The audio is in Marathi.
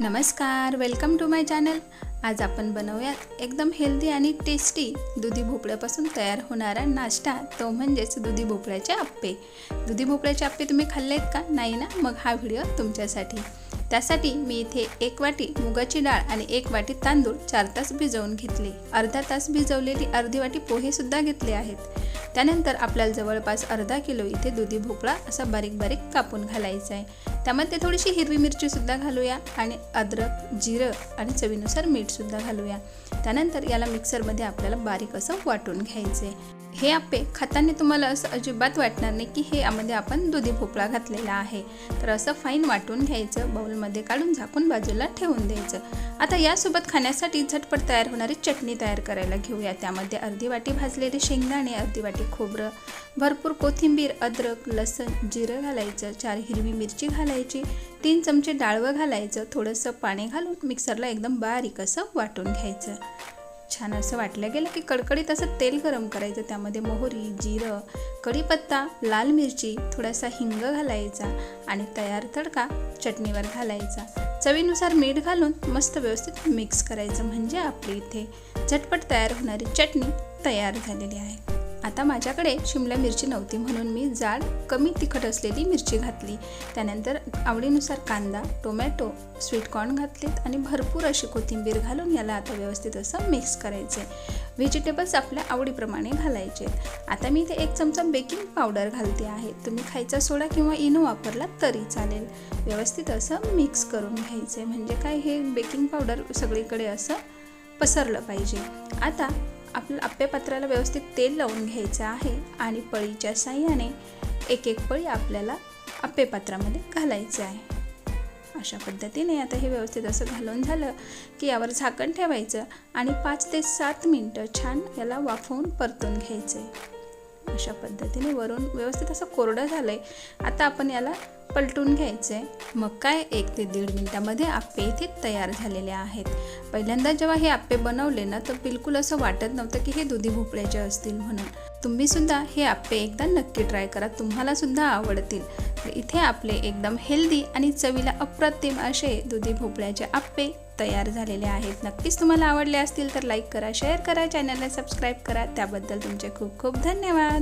नमस्कार वेलकम टू माय चॅनल आज आपण बनवूयात एकदम हेल्दी आणि टेस्टी दुधी भोपळ्यापासून तयार होणारा नाश्ता. तो म्हणजेच दुधी भोपळ्याचे आप्पे. दुधी भोपळ्याचे आप्पे तुम्ही खाल्लेत का? नाही ना? मग हा व्हिडिओ तुमच्यासाठी. त्यासाठी मी इथे एक वाटी मुगाची डाळ आणि एक वाटी तांदूळ चार तास भिजवून घेतले. अर्धा तास भिजवलेली अर्धी वाटी पोहेसुद्धा घेतले आहेत. त्यानंतर आपल्याला जवळपास अर्धा किलो इथे दुधी भोपळा असा बारीक बारीक कापून घालायचा आहे. त्यामध्ये थोडीशी हिरवी मिरचीसुद्धा घालूया आणि अद्रक जिरं आणि चवीनुसार मीठसुद्धा घालूया. त्यानंतर याला मिक्सरमध्ये आपल्याला बारीक असं वाटून घ्यायचं आहे हे आप्पे खाताना तुम्हाला असं अजिबात वाटणार नाही की हे यामध्ये आपण दुधी भोपळा घातलेला आहे. तर असं फाईन वाटून घ्यायचं बाउलमध्ये काढून झाकून बाजूला ठेवून द्यायचं. आता यासोबत खाण्यासाठी झटपट तयार होणारी चटणी तयार करायला घेऊया. त्यामध्ये अर्धी वाटी भाजलेले शेंगदाणे अर्धी वाटी खोबरं भरपूर कोथिंबीर अद्रक लसण जिरं घालायचं चार हिरवी मिरची घालायची तीन चमचे डाळवं घालायचं थोडंसं पाणी घालून मिक्सरला एकदम बारीक असं वाटून घ्यायचं. छान असं वाटलं. गेलं की कडकडीत असं तेल गरम करायचं. त्यामध्ये मोहरी जिरं कढीपत्ता लाल मिरची थोडासा हिंग घालायचा आणि तयार तडका चटणीवर घालायचा. चवीनुसार मीठ घालून मस्त व्यवस्थित मिक्स करायचं. म्हणजे आपली इथे झटपट तयार होणारी चटणी तयार झालेली आहे. आता माझ्याकडे शिमला मिरची नव्हती म्हणून मी जाड कमी तिखट असलेली मिरची घातली. त्यानंतर आवडीनुसार कांदा टोमॅटो स्वीटकॉर्न घातलेत आणि भरपूर अशी कोथिंबीर घालून याला आता व्यवस्थित असं मिक्स करायचे. व्हेजिटेबल्स आपल्या आवडीप्रमाणे घालायचे. आता मी इथे एक चमचा बेकिंग पावडर घालते आहे. तुम्ही खायचा सोडा किंवा इनो वापरला तरी चालेल. व्यवस्थित असं मिक्स करून घ्यायचं. म्हणजे काय हे बेकिंग पावडर सगळीकडे असं पसरलं पाहिजे. आता आपल्या आप्पेपात्राला व्यवस्थित तेल लावून घ्यायचं आहे आणि पळीच्या साह्याने एक एक पळी आपल्याला आप्पेपात्रामध्ये घालायचं आहे. अशा पद्धतीने आता हे व्यवस्थित असं घालून झालं की यावर झाकण ठेवायचं आणि पाच ते सात मिनटं छान याला वाफवून परतून घ्यायचं. आहे अशा पद्धतीने वरून व्यवस्थित असं कोरडं झालं आहे आता आपण याला पलटून घ्यायचं आहे मग काय एक ते दीड मिनटामध्ये आप्पे इथे तयार झालेले आहेत. पहिल्यांदा जेव्हा हे आप्पे बनवले ना तर बिलकुल असं वाटत नव्हतं की हे दुधी भोपळ्याचे असतील म्हणून. तुम्हीसुद्धा हे आप्पे एकदा नक्की ट्राय करा. तुम्हालासुद्धा आवडतील. तर इथे आपले एकदम हेल्दी आणि चवीला अप्रतिम असे दुधी भोपळ्याचे आप्पे तयार झालेले आहेत. नक्कीच तुम्हाला आवडले असतील तर लाईक करा शेअर करा चॅनलला सबस्क्राईब करा. त्याबद्दल तुमचे खूप खूप धन्यवाद.